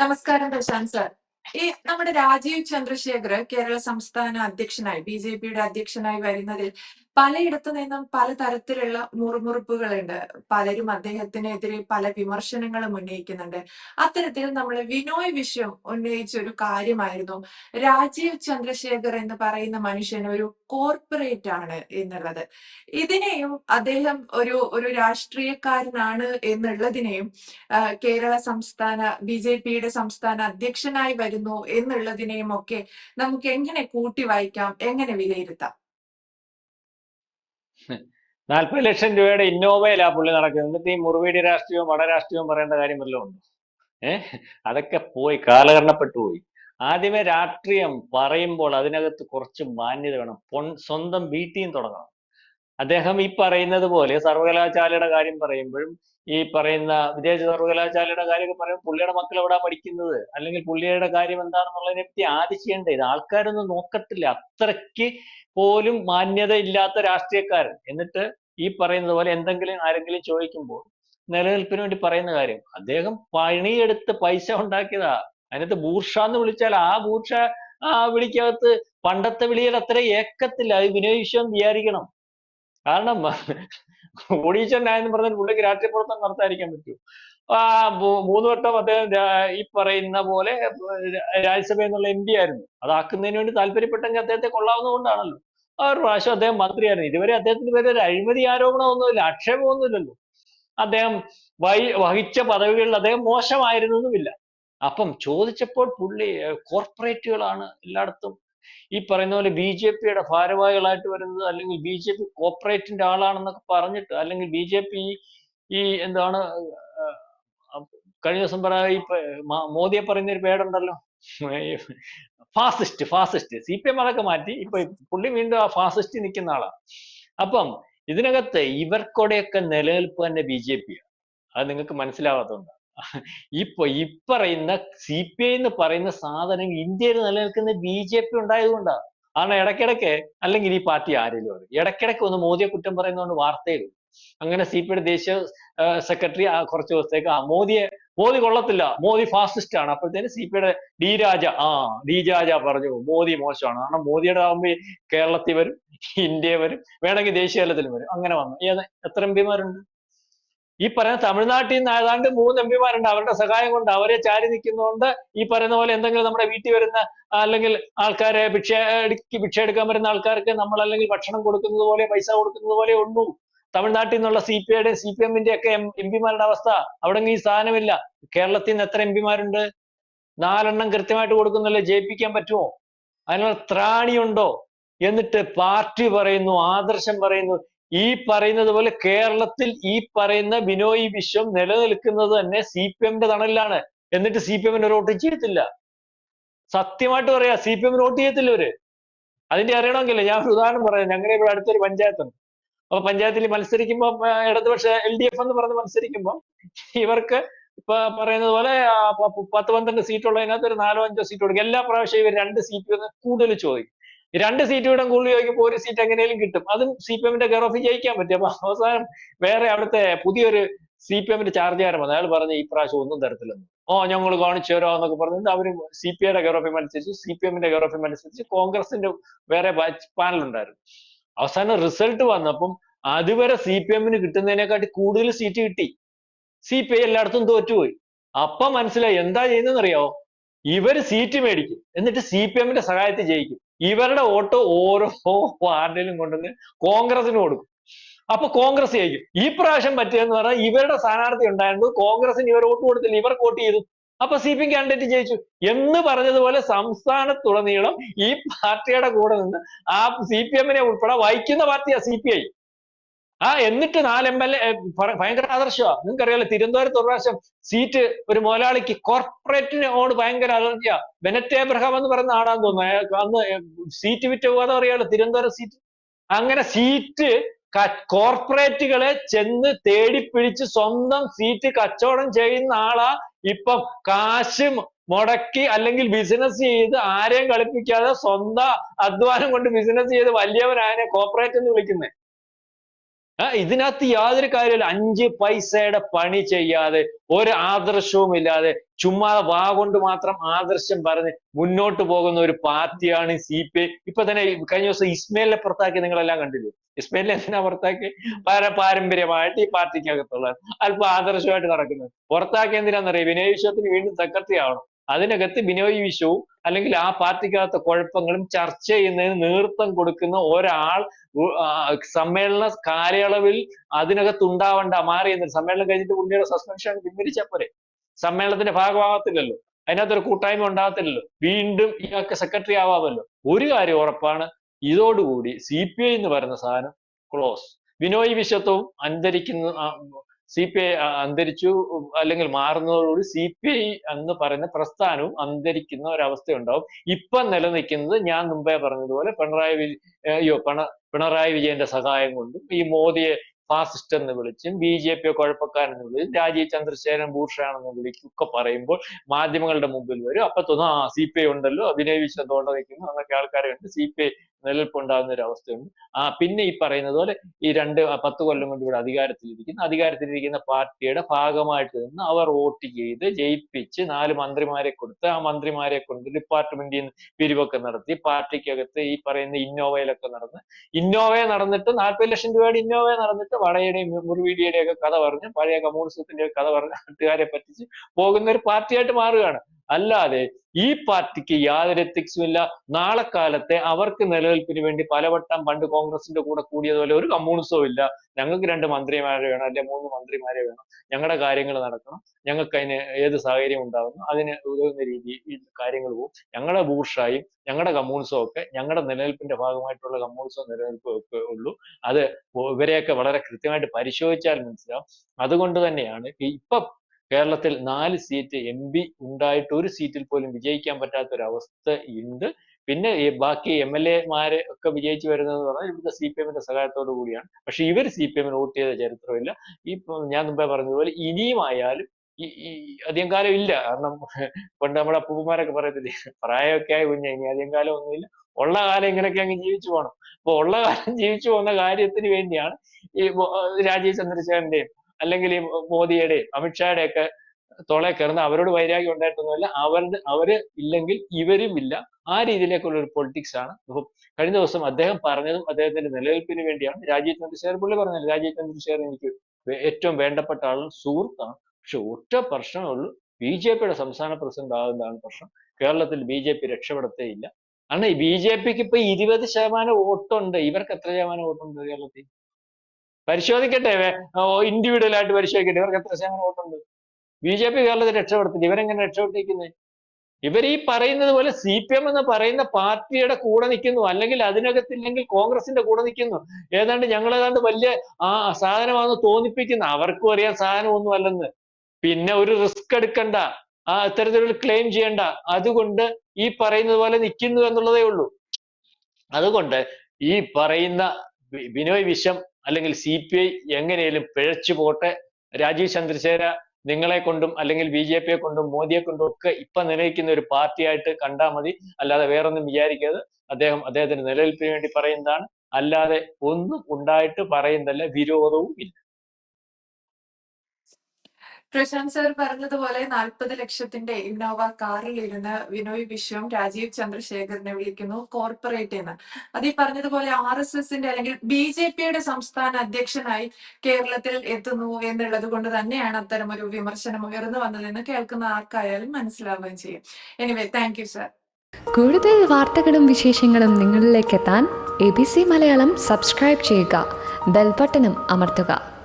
നമസ്കാരം പ്രശാന്ത് സാർ. ഈ നമ്മുടെ രാജീവ് ചന്ദ്രശേഖർ കേരള സംസ്ഥാന അധ്യക്ഷനായി ബി ജെ പിയുടെ അധ്യക്ഷനായി വരുന്നതിൽ പലയിടത്തു നിന്നും പലതരത്തിലുള്ള മുറുമുറുപ്പുകളുണ്ട്. പലരും അദ്ദേഹത്തിനെതിരെ പല വിമർശനങ്ങളും ഉന്നയിക്കുന്നുണ്ട്. അത്തരത്തിൽ നമ്മൾ വിനോയ് വിഷയം ഉന്നയിച്ച ഒരു കാര്യമായിരുന്നു. രാജീവ് ചന്ദ്രശേഖർ എന്ന് പറയുന്ന മനുഷ്യൻ ഒരു കോർപ്പറേറ്റ് ആണ് എന്നുള്ളത്. ഇതിനെയും അദ്ദേഹം ഒരു ഒരു രാഷ്ട്രീയക്കാരനാണ് എന്നുള്ളതിനെയും കേരള സംസ്ഥാന ബി ജെ പിയുടെ സംസ്ഥാന അധ്യക്ഷനായി വരുന്നു എന്നുള്ളതിനെയും ഒക്കെ നമുക്ക് എങ്ങനെ കൂട്ടി വായിക്കാം? എങ്ങനെ വിലയിരുത്താം? നാൽപ്പത് ലക്ഷം രൂപയുടെ ഇന്നോവയിലാ പുള്ളി നടക്കുന്നത്. എന്നിട്ട് ഈ മുറിവേടി രാഷ്ട്രീയവും വട രാഷ്ട്രീയവും പറയേണ്ട കാര്യം വല്ലതും ഉണ്ടോ? ഏഹ് അതൊക്കെ പോയി കാലഹരണപ്പെട്ടു പോയി. ആദ്യമേ രാഷ്ട്രീയം പറയുമ്പോൾ അതിനകത്ത് കുറച്ച് മാന്യത വേണം. സ്വന്തം വീട്ടിൽ തുടങ്ങണം. അദ്ദേഹം ഈ പറയുന്നത് പോലെ സർവകലാശാലയുടെ കാര്യം പറയുമ്പോഴും ഈ പറയുന്ന വിദേശ സർവകലാശാലയുടെ കാര്യമൊക്കെ പറയുമ്പോൾ പുള്ളിയുടെ മക്കൾ എവിടെ പഠിക്കുന്നത്? അല്ലെങ്കിൽ പുള്ളിയുടെ കാര്യം എന്താണെന്നുള്ളതിനെ പറ്റി ആദ്യം ചെയ്യേണ്ടത് ഇത് ആൾക്കാരൊന്നും നോക്കത്തില്ല. അത്രയ്ക്ക് പോലും മാന്യത ഇല്ലാത്ത രാഷ്ട്രീയക്കാരൻ. എന്നിട്ട് ഈ പറയുന്നത് പോലെ എന്തെങ്കിലും ആരെങ്കിലും ചോദിക്കുമ്പോൾ നിലനിൽപ്പിന് വേണ്ടി പറയുന്ന കാര്യം അദ്ദേഹം പണിയെടുത്ത് പൈസ ഉണ്ടാക്കിയതാ. അതിനകത്ത് ബൂർഷ എന്ന് വിളിച്ചാൽ ആ ബൂർഷ ആ വിളിക്കകത്ത് പണ്ടത്തെ വിളിയിൽ അത്ര ഏക്കത്തില്ല. അത് വിനയ വിശ്വം വിചാരിക്കണം. കാരണം കോടീശ്വരനായെന്ന് പറഞ്ഞാൽ പുള്ളിക്ക് രാഷ്ട്രീയ പ്രവർത്തനം നടത്താതിരിക്കാൻ പറ്റൂ. ആ മൂന്ന് വട്ടം അദ്ദേഹം ഈ പറയുന്ന പോലെ രാജ്യസഭ എന്നുള്ള എം പി ആയിരുന്നു. അതാക്കുന്നതിന് വേണ്ടി താല്പര്യപ്പെട്ടെങ്കിൽ അദ്ദേഹത്തെ കൊള്ളാവുന്നതുകൊണ്ടാണല്ലോ. ആ ഒരു പ്രാവശ്യം അദ്ദേഹം മന്ത്രിയായിരുന്നു. ഇതുവരെ അദ്ദേഹത്തിന് പേര് ഒരു അഴിമതി ആരോപണമൊന്നുമില്ല ആക്ഷേപമൊന്നുമില്ലല്ലോ. അദ്ദേഹം വഹി വഹിച്ച പദവികളിൽ അദ്ദേഹം മോശമായിരുന്നതുമില്ല അപ്പം ചോദിച്ചപ്പോൾ പുള്ളി കോർപ്പറേറ്റുകളാണ് എല്ലായിടത്തും ഈ പറയുന്ന പോലെ ബി ജെ പിയുടെ ഭാരവാഹികളായിട്ട് വരുന്നത് അല്ലെങ്കിൽ ബി ജെ പി കോപ്പറേറ്റിന്റെ ആളാണെന്നൊക്കെ പറഞ്ഞിട്ട് അല്ലെങ്കിൽ ബി ജെ പി ഈ എന്താണ് കഴിഞ്ഞ ദിവസം പറയാ ഈ മോദിയെ പറയുന്ന ഒരു പേടുണ്ടല്ലോ. Fascist fascist. C P M അതൊക്കെ മാറ്റി. ഇപ്പൊ പുള്ളി വീണ്ടും ആ ഫാസിസ്റ്റ് നിൽക്കുന്ന ആളാ. അപ്പം ഇതിനകത്ത് ഇവർക്കൂടെയൊക്കെ നിലനിൽപ്പ് തന്നെ ബി ജെ പി അത് നിങ്ങൾക്ക് മനസ്സിലാവാത്തതുകൊണ്ട്. ഈ പ- ഈ പറയുന്ന സി പി ഐ എന്ന് പറയുന്ന സാധനം ഇന്ത്യയിൽ നിലനിൽക്കുന്ന ബി ജെ പി ഉണ്ടായതുകൊണ്ടാണ് കാരണം ഇടയ്ക്കിടയ്ക്ക് അല്ലെങ്കിൽ ഈ പാർട്ടി ആരെങ്കിലും അത് ഇടയ്ക്കിടയ്ക്ക് ഒന്ന് മോദിയെ കുറ്റം പറയുന്നതുകൊണ്ട് വാർത്തയിൽ. അങ്ങനെ സി പി ദേശീയ സെക്രട്ടറി കുറച്ച് ദിവസത്തേക്ക് ആ മോദിയെ മോദി കൊള്ളത്തില്ല മോദി ഫാസിസ്റ്റ് ആണ് അപ്പോഴത്തേന് സി പി ഐയുടെ ഡി രാജ ആ ഡി രാജ പറഞ്ഞു മോദി മോശമാണ്. കാരണം മോദിയുടെ ആകുമ്പോൾ കേരളത്തിൽ വരും ഇന്ത്യ വരും വേണമെങ്കിൽ ദേശീയ തലത്തിലും വരും. അങ്ങനെ വന്നു. ഏത് എത്ര എം പിമാരുണ്ട് ഈ പറയുന്ന തമിഴ്നാട്ടിൽ നിന്ന് ഏതാണ്ട് മൂന്ന് എം പിമാരുണ്ട്. അവരുടെ സഹായം കൊണ്ട് അവരെ ചാരി നിൽക്കുന്നതുകൊണ്ട് ഈ പറയുന്ന പോലെ എന്തെങ്കിലും നമ്മുടെ വീട്ടിൽ വരുന്ന അല്ലെങ്കിൽ ആൾക്കാരെ ഭിക്ഷ ഭിക്ഷ എടുക്കാൻ വരുന്ന ആൾക്കാർക്ക് നമ്മൾ അല്ലെങ്കിൽ ഭക്ഷണം കൊടുക്കുന്നത് പോലെ പൈസ കൊടുക്കുന്നത് പോലെ ഉള്ളൂ. തമിഴ്നാട്ടിൽ നിന്നുള്ള സി പി ഐയുടെ സി പി എമ്മിന്റെ ഒക്കെ എം പിമാരുടെ അവസ്ഥ അവിടെ ഈ സാധനമില്ല കേരളത്തിൽ നിന്ന് എത്ര എം പിമാരുണ്ട്? നാലെണ്ണം കൃത്യമായിട്ട് കൊടുക്കുന്നല്ലേ ജയിപ്പിക്കാൻ പറ്റുമോ? അതിനുള്ള ത്രാണിയുണ്ടോ? എന്നിട്ട് പാർട്ടി പറയുന്നു ആദർശം പറയുന്നു. ഈ പറയുന്നത് പോലെ കേരളത്തിൽ ഈ പറയുന്ന ബിനോയ് വിശ്വം നിലനിൽക്കുന്നത് തന്നെ സി പി എമ്മിന്റെ തണലിലാണ്. എന്നിട്ട് സി പി എമ്മിന് വോട്ട് ചെയ്യത്തില്ല. സത്യമായിട്ട് പറയാ സി പി എമ്മിന് വോട്ട് ചെയ്യത്തില്ല ഇവർ. അതിന്റെ അറിയണമെങ്കിലേ ഞാൻ ഒരു ഉദാഹരണം പറയാം. ഞങ്ങളുടെ ഇവിടെ അടുത്തൊരു പഞ്ചായത്തുണ്ട്. അപ്പൊ പഞ്ചായത്തിൽ മത്സരിക്കുമ്പോൾ ഇടതുപക്ഷ എൽ ഡി എഫ് എന്ന് പറഞ്ഞ് മത്സരിക്കുമ്പോൾ ഇവർക്ക് ഇപ്പൊ പറയുന്നത് പോലെ പത്ത് പന്ത്രണ്ട് സീറ്റ് ഉള്ളതിനകത്ത് ഒരു നാലോ അഞ്ചോ സീറ്റ് കൊടുക്കും. എല്ലാ പ്രാവശ്യവും ഇവർ രണ്ട് സീറ്റ് കൂടുതൽ ചോദിക്കും. രണ്ട് സീറ്റ് കൂടെ കൂടുതൽ ചോദിക്കുമ്പോൾ ഒരു സീറ്റ് എങ്ങനെയും കിട്ടും. അതും സി പി എമ്മിന്റെ കെയർ ഓഫിൽ ജയിക്കാൻ പറ്റും. അപ്പൊ അവസാനം വേറെ അവിടുത്തെ പുതിയൊരു സി പി എമ്മിന്റെ ചാർജുകാരൻ വന്നു. അയാൾ പറഞ്ഞു ഈ പ്രാവശ്യം ഒന്നും തരത്തില്ലെന്ന് ഓ ഞങ്ങൾ കാണിച്ചു തരാം എന്നൊക്കെ പറഞ്ഞിട്ട് അവർ സി പി ഐയുടെ കെയർ അനുസരിച്ച് സി പി എമ്മിന്റെ കെയർ അനുസരിച്ച് കോൺഗ്രസിന്റെ വേറെ പാനൽ ഉണ്ടായിരുന്നു. അവസാനം റിസൾട്ട് വന്നപ്പം അതുവരെ സി പി എമ്മിന് കിട്ടുന്നതിനെക്കാട്ടി കൂടുതൽ സീറ്റ് കിട്ടി. സി പി ഐ എല്ലായിടത്തും തോറ്റുപോയി. അപ്പൊ മനസ്സിലായി എന്താ ചെയ്യുന്നതെന്ന് അറിയാവോ ഇവർ സീറ്റ് മേടിക്കും. എന്നിട്ട് സി പി എമ്മിന്റെ സഹായത്തിൽ ജയിക്കും. ഇവരുടെ വോട്ട് ഓരോ വാർഡിലും കൊണ്ടുവന്ന് കോൺഗ്രസിന് കൊടുക്കും. അപ്പൊ കോൺഗ്രസ് ജയിക്കും. ഈ പ്രാവശ്യം പറ്റിയെന്ന് പറഞ്ഞാൽ ഇവരുടെ സ്ഥാനാർത്ഥി ഉണ്ടായിരുന്നു. കോൺഗ്രസിന് ഇവർ വോട്ട് കൊടുത്തില്ല. ഇവർ വോട്ട് ചെയ്തു. അപ്പൊ സി പി കാൻഡിഡേറ്റ് ജയിച്ചു. എന്ന് പറഞ്ഞതുപോലെ സംസ്ഥാനത്തുടനീളം ഈ പാർട്ടിയുടെ കൂടെ നിന്ന് ആ സി പി എമ്മിനെ ഉൾപ്പെടെ വഹിക്കുന്ന പാർട്ടിയാ സി പി ഐ. ആ എന്നിട്ട് നാല് എം എൽ എ ഭയങ്കര ആദർശമാ. നിങ്ങൾക്കറിയാലോ തിരുവനന്തപുരത്ത് ഒരു പ്രാവശ്യം സീറ്റ് ഒരു മുതലാളിക്ക് കോർപ്പറേറ്റിനോട് ഭയങ്കര അലർജിയാ ബെനറ്റ് എബ്രഹാം എന്ന് പറയുന്ന ആടാന്ന് തോന്നുന്നു. അയാൾക്ക് അന്ന് സീറ്റ് വിറ്റ പോകാതെ അറിയാലോ തിരുവനന്തപുരം സീറ്റ്. അങ്ങനെ സീറ്റ് കോർപ്പറേറ്റുകളെ ചെന്ന് തേടിപ്പിടിച്ച് സ്വന്തം സീറ്റ് കച്ചവടം ചെയ്യുന്ന ആളാ. ഇപ്പം കാശ് മുടക്കി അല്ലെങ്കിൽ ബിസിനസ് ചെയ്ത് ആരെയും കളിപ്പിക്കാതെ സ്വന്തം അധ്വാനം കൊണ്ട് ബിസിനസ് ചെയ്ത് വലിയവനായനെ കോർപ്പറേറ്റ് എന്ന് വിളിക്കുന്നത്. ഇതിനകത്ത് യാതൊരു കാര്യമില്ല അഞ്ച് പൈസയുടെ പണി ചെയ്യാതെ ഒരു ആദർശവും ഇല്ലാതെ ചുമ്മാ വാ കൊണ്ട് മാത്രം ആദർശം പറഞ്ഞ് മുന്നോട്ട് പോകുന്ന ഒരു പാർട്ടിയാണ് സി പി ഐ. ഇപ്പൊ തന്നെ കഴിഞ്ഞ ദിവസം ഇസ്മയിലിനെ പുറത്താക്കി നിങ്ങളെല്ലാം കണ്ടില്ലേ? ഇസ്മയിലിനെ എന്തിനാ പുറത്താക്കി? പാര പാരമ്പര്യമായിട്ട് ഈ പാർട്ടിക്കകത്തുള്ള അല്പം ആദർശമായിട്ട് നടക്കുന്നത്. പുറത്താക്കി എന്തിനാണെന്നറിയാം? വിനയ വിശ്വത്തിന് വീണ്ടും സെക്രട്ടറി ആവണം. അതിനകത്ത് ബിനോയ് വിശ്വവും അല്ലെങ്കിൽ ആ പാർട്ടിക്കകത്തെ കുഴപ്പങ്ങളും ചർച്ച ചെയ്യുന്നതിന് നേതൃത്വം കൊടുക്കുന്ന ഒരാൾ സമ്മേളന കാലയളവിൽ അതിനകത്ത് ഉണ്ടാവണ്ട മാറി എന്ന്. സമ്മേളനം കഴിഞ്ഞിട്ട് പുള്ളിയുടെ സസ്പെൻഷൻ പിൻവലിച്ചാൽ പോരെ. സമ്മേളനത്തിന്റെ ഭാഗമാകത്തില്ലല്ലോ. അതിനകത്തൊരു കൂട്ടായ്മ ഉണ്ടാകത്തില്ലല്ലോ. വീണ്ടും ഇയാൾക്ക് സെക്രട്ടറി ആവാമല്ലോ. ഒരു കാര്യം ഉറപ്പാണ്. ഇതോടുകൂടി സി പി ഐ എന്ന് പറയുന്ന സാധനം ക്ലോസ് ബിനോയ് വിശ്വത്വവും അന്തരിക്കുന്ന സി പി ഐ അന്തരിച്ചു. അല്ലെങ്കിൽ മാറുന്നതോടുകൂടി സി പി ഐ എന്ന് പറയുന്ന പ്രസ്ഥാനവും അന്തരിക്കുന്ന ഒരവസ്ഥ ഉണ്ടാവും ഇപ്പൊ നിലനിൽക്കുന്നത് ഞാൻ മുമ്പേ പറഞ്ഞതുപോലെ പിണറായി വിജ- അയ്യോ പിണ പിണറായി വിജയന്റെ സഹായം കൊണ്ടും ഈ മോദിയെ ഫാസിസ്റ്റ് എന്ന് വിളിച്ചും ബി ജെ പി കുഴപ്പക്കാരെന്ന് വിളിച്ചും രാജീവ് ചന്ദ്രശേഖരൻ ഭൂഷണാണെന്ന് വിളിക്കും ഒക്കെ പറയുമ്പോൾ മാധ്യമങ്ങളുടെ മുമ്പിൽ വരും. അപ്പൊ തോന്നും ആ സി പി ഐ ഉണ്ടല്ലോ അഭിനയ വിശ്വം തോണ്ട നിൽക്കുന്നു എന്നൊക്കെ ആൾക്കാരെ ഉണ്ട് സി പി ഐ നിലനിൽപ്പുണ്ടാകുന്ന ഒരു അവസ്ഥയുണ്ട്. ആ പിന്നെ ഈ പറയുന്നത് പോലെ ഈ രണ്ട് പത്ത് കൊല്ലം കൊണ്ട് ഇവിടെ അധികാരത്തിലിരിക്കുന്ന അധികാരത്തിലിരിക്കുന്ന പാർട്ടിയുടെ ഭാഗമായിട്ട് നിന്ന് അവർ വോട്ട് ചെയ്ത് ജയിപ്പിച്ച് നാല് മന്ത്രിമാരെ കൊടുത്ത് ആ മന്ത്രിമാരെ കൊണ്ട് ഡിപ്പാർട്ട്മെന്റിൽ നിന്ന് പിരിവൊക്കെ നടത്തി പാർട്ടിക്കകത്ത് ഈ പറയുന്ന ഇന്നോവയിലൊക്കെ നടന്ന് ഇന്നോവയെ നടന്നിട്ട് നാൽപ്പത് ലക്ഷം രൂപയുടെ ഇന്നോവയെ നടന്നിട്ട് വടയുടെയും മുറിവീടിയുടെയും ഒക്കെ കഥ പറഞ്ഞ് പഴയ കമ്മ്യൂണിസത്തിന്റെ കഥ പറഞ്ഞ് നാട്ടുകാരെ പറ്റിച്ച് പോകുന്ന ഒരു പാർട്ടിയായിട്ട് മാറുകയാണ്. അല്ലാതെ ഈ പാർട്ടിക്ക് യാതൊരു എത്തിക്സും ഇല്ല. നാളെ കാലത്തെ അവർക്ക് നിലനിൽപ്പിന് വേണ്ടി പലവട്ടം പണ്ട് കോൺഗ്രസിന്റെ കൂടെ കൂടിയതുപോലെ ഒരു കമ്മ്യൂണിസവും ഇല്ല. ഞങ്ങൾക്ക് രണ്ട് മന്ത്രിമാരെ വേണം അല്ലെ മൂന്ന് മന്ത്രിമാരെ വേണം. ഞങ്ങളുടെ കാര്യങ്ങൾ നടക്കണം. ഞങ്ങൾക്ക് അതിന് ഏത് സാഹചര്യം ഉണ്ടാകുന്നു അതിന് ഉതകുന്ന രീതിയിൽ കാര്യങ്ങൾ പോകും ഞങ്ങളുടെ ബൂർഷായും ഞങ്ങളുടെ കമ്മ്യൂണിസവും ഒക്കെ ഞങ്ങളുടെ നിലനിൽപ്പിന്റെ ഭാഗമായിട്ടുള്ള കമ്മ്യൂണിസവും നിലനിൽപ്പും ഒക്കെ ഉള്ളൂ. അത് ഇവരെയൊക്കെ വളരെ കൃത്യമായിട്ട് പരിശോധിച്ചാൽ മനസ്സിലാവും. അതുകൊണ്ട് തന്നെയാണ് ഇപ്പൊ കേരളത്തിൽ നാല് സീറ്റ് എം പി ഉണ്ടായിട്ട് ഒരു സീറ്റിൽ പോലും വിജയിക്കാൻ പറ്റാത്ത ഒരു അവസ്ഥ ഉണ്ട് പിന്നെ ഈ ബാക്കി എം എൽ എമാരെ ഒക്കെ വിജയിച്ചു വരുന്നത് പറഞ്ഞാൽ ഇവിടുത്തെ സി പി എമ്മിന്റെ സഹായത്തോടു കൂടിയാണ്. പക്ഷെ ഇവർ സി പി എമ്മിന് വോട്ട് ചെയ്ത ചരിത്രമില്ല. ഈ ഞാൻ മുമ്പേ പറഞ്ഞതുപോലെ ഇനിയും ആയാലും ഈ അധികം കാലം ഇല്ല. കാരണം പണ്ട് നമ്മുടെ അപ്പൂപ്പന്മാരൊക്കെ പറയത്തില്ലേ പ്രായമൊക്കെ ആയി കുഞ്ഞ ഇനി അധികം കാലം ഒന്നുമില്ല. ഉള്ള കാലം ഇങ്ങനെയൊക്കെ അങ്ങ് ജീവിച്ചു പോകണം അപ്പൊ ഉള്ള കാലം ജീവിച്ചു പോകുന്ന കാര്യത്തിന് വേണ്ടിയാണ് ഈ രാജീവ് ചന്ദ്രശേഖരന്റെയും അല്ലെങ്കിൽ ഈ മോദിയുടെയും അമിത്ഷായുടെ ഒക്കെ തൊളെ കയറുന്ന അവരോട് വൈരാഗ്യം ഉണ്ടായിട്ടൊന്നുമില്ല. അവരുടെ അവർ ഇല്ലെങ്കിൽ ഇവരും ഇല്ല. ആ രീതിയിലേക്കുള്ള ഒരു പൊളിറ്റിക്സ് ആണ്. അപ്പം കഴിഞ്ഞ ദിവസം അദ്ദേഹം പറഞ്ഞതും അദ്ദേഹത്തിന്റെ നിലനിൽപ്പിന് വേണ്ടിയാണ്. രാജീവ് ചന്ദ്രശേഖർ പുള്ളി പറഞ്ഞത് രാജീവ് ചന്ദ്രശേഖർ എനിക്ക് ഏറ്റവും വേണ്ടപ്പെട്ട ആളും സുഹൃത്താണ്. പക്ഷെ ഒറ്റ പ്രശ്നമേ ഉള്ളൂ. ബി ജെ പിയുടെ സംസ്ഥാന പ്രസിഡന്റ് ആകുന്നതാണ് പ്രശ്നം. കേരളത്തിൽ ബി ജെ പി രക്ഷപ്പെടുത്തേയില്ല ഈ ബി ജെ പിക്ക് ഇപ്പൊ ഇരുപത് ശതമാനം വോട്ടുണ്ട്. ഇവർക്ക് എത്ര ശതമാനം വോട്ടുണ്ട് കേരളത്തിൽ? പരിശോധിക്കട്ടെ ഇൻഡിവിജ്വൽ ആയിട്ട് പരിശോധിക്കട്ടെ. ഇവർക്ക് എത്ര ശതമാനം വോട്ടുണ്ട്? ബി ജെ പി കേരളത്തിൽ രക്ഷപ്പെടുത്തില്ല. ഇവരെങ്ങനെ രക്ഷപ്പെട്ടിരിക്കുന്നത് ഇവർ ഈ പറയുന്നത് പോലെ സി പി എം എന്ന് പറയുന്ന പാർട്ടിയുടെ കൂടെ നിൽക്കുന്നു. അല്ലെങ്കിൽ അതിനകത്തില്ലെങ്കിൽ കോൺഗ്രസിന്റെ കൂടെ നിൽക്കുന്നു. ഏതാണ്ട് ഞങ്ങൾ ഏതാണ്ട് വലിയ ആ സാധനമാണെന്ന് തോന്നിപ്പിക്കുന്നു. അവർക്കും അറിയാൻ സാധനം ഒന്നും അല്ലെന്ന്. പിന്നെ ഒരു റിസ്ക് എടുക്കണ്ട. ആ ഇത്തരത്തിലൊരു ക്ലെയിം ചെയ്യണ്ട. അതുകൊണ്ട് ഈ പറയുന്നത് പോലെ നിൽക്കുന്നു എന്നുള്ളതേ ഉള്ളൂ. അതുകൊണ്ട് ഈ പറയുന്ന ബിനോയ് വിശ്വം അല്ലെങ്കിൽ സി പി ഐ എങ്ങനെയും പിഴച്ചു പോട്ടെ. രാജീവ് ചന്ദ്രശേഖര നിങ്ങളെ കൊണ്ടും അല്ലെങ്കിൽ ബി ജെ പിയെ കൊണ്ടും മോദിയെ കൊണ്ടും ഒക്കെ ഇപ്പൊ നിലനിൽക്കുന്ന ഒരു പാർട്ടിയായിട്ട് കണ്ടാൽ മതി. അല്ലാതെ വേറൊന്നും വിചാരിക്കരുത്. അദ്ദേഹം അദ്ദേഹത്തിന്റെ നിലനിൽപ്പിന് വേണ്ടി പറയുന്നതാണ്. അല്ലാതെ ഒന്നും ഉണ്ടായിട്ട് പറയുന്നതല്ല വിരോധവും ഇല്ല. പ്രശാന്ത് സാർ പറഞ്ഞതുപോലെ നാൽപ്പത് ലക്ഷത്തിന്റെ ഇന്നോവ കാറിൽ ഇരുന്ന് വിനോയ് വിശ്വം രാജീവ് ചന്ദ്രശേഖരനെ വിളിക്കുന്നു കോർപ്പറേറ്റ് എന്ന്. അത് ഈ പറഞ്ഞതുപോലെ ആർ എസ് എസിന്റെ അല്ലെങ്കിൽ ബി ജെ പിയുടെ സംസ്ഥാന അധ്യക്ഷനായി കേരളത്തിൽ എത്തുന്നു എന്നുള്ളത് കൊണ്ട് തന്നെയാണ് അത്തരം ഒരു വിമർശനം ഉയർന്നു വന്നതെന്ന് കേൾക്കുന്ന ആർക്കായാലും മനസ്സിലാവുകയും ചെയ്യും. എനിവേ താങ്ക് യു സാർ കൂടുതൽ വാർത്തകളും വിശേഷങ്ങളും നിങ്ങളിലേക്ക് എത്താൻ A B C Malayalam subscribe ചെയ്യുക ബെൽബട്ടനും അമർത്തുക.